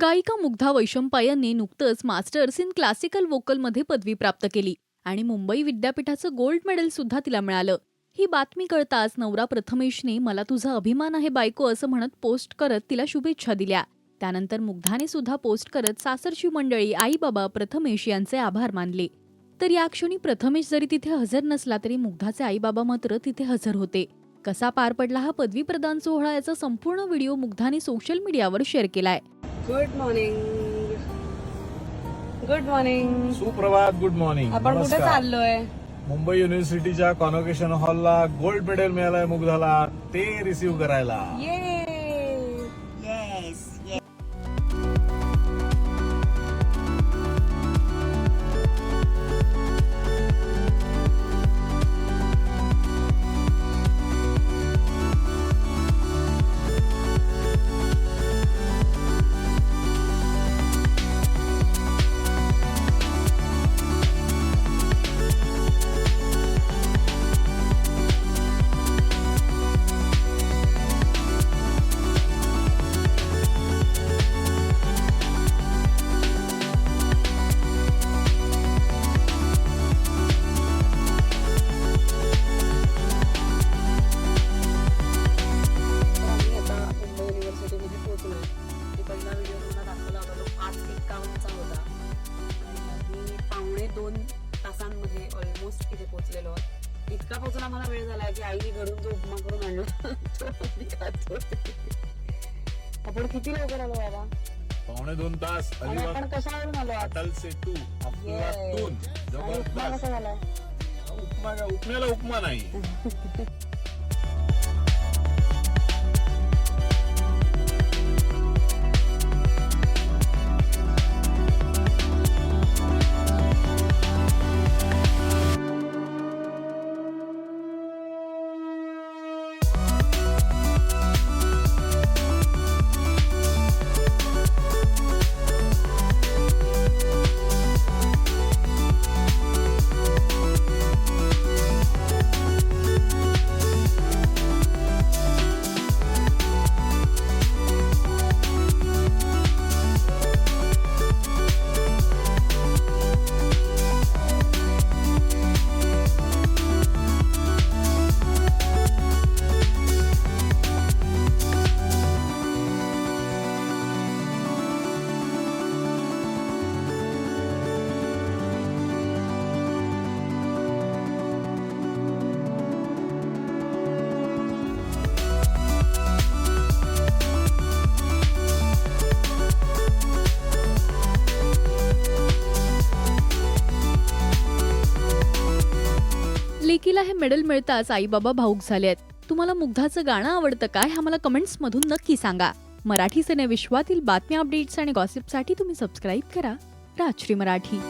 गायिका मुग्धा वैशंपायनने नुकतंच masters in classical वोकलमध्ये पदवी प्राप्त केली आणि मुंबई विद्यापीठाचं गोल्ड मेडल सुद्धा तिला मिळालं. ही बातमी कळताच नवरा प्रथमेशने मला तुझा अभिमान आहे बायको असं म्हणत पोस्ट करत तिला शुभेच्छा दिल्या. त्यानंतर मुग्धाने सुद्धा पोस्ट करत सासरची मंडळी आई बाबा प्रथमेश यांचे आभार मानले. तर या क्षणी प्रथमेश जरी तिथे हजर नसला तरी मुग्धाचे आई बाबा मात्र तिथे हजर होते. कसा पार पडला हा पदवी प्रदान सोहळा याचा संपूर्ण व्हिडिओ मुग्धाने सोशल मीडियावर शेअर केलाय. गुड मॉर्निंग गुड मॉर्निंग सुप्रभात गुड मॉर्निंग आपण कुठे नमस्कार. चाललोय? मुंबई युनिव्हर्सिटीच्या कॉन्व्होकेशन हॉलला गोल्ड मेडल मिळालंय मुग्धाला. ते रिसीव्ह करायला. ये एक्कावन्नचा होता. आणि पावणे दोन तासांमध्ये ऑलमोस्ट इथे पोहोचलेलो इतका पोहोचून आम्हाला वेळ झाला की आईने घरून जो उपमा करून आणला. आपण किती लवकर आलो बाबा? पावणे दोन तास आपण कशावरून आलो अटल सेतू अफलातून उपमा कसा झाला? उपमा काय उपम्याला उपमा नाही. लेकीला हे मेडल मिळताच आई बाबा भाऊक झाले आहेत तुम्हाला मुग्धाचं गाणं आवडतं काय हा मला कमेंट्समधून नक्की सांगा. मराठी सिने विश्वातील बातम्या अपडेट्स आणि गॉसिपसाठी तुम्ही सबस्क्राईब करा. राजश्री मराठी.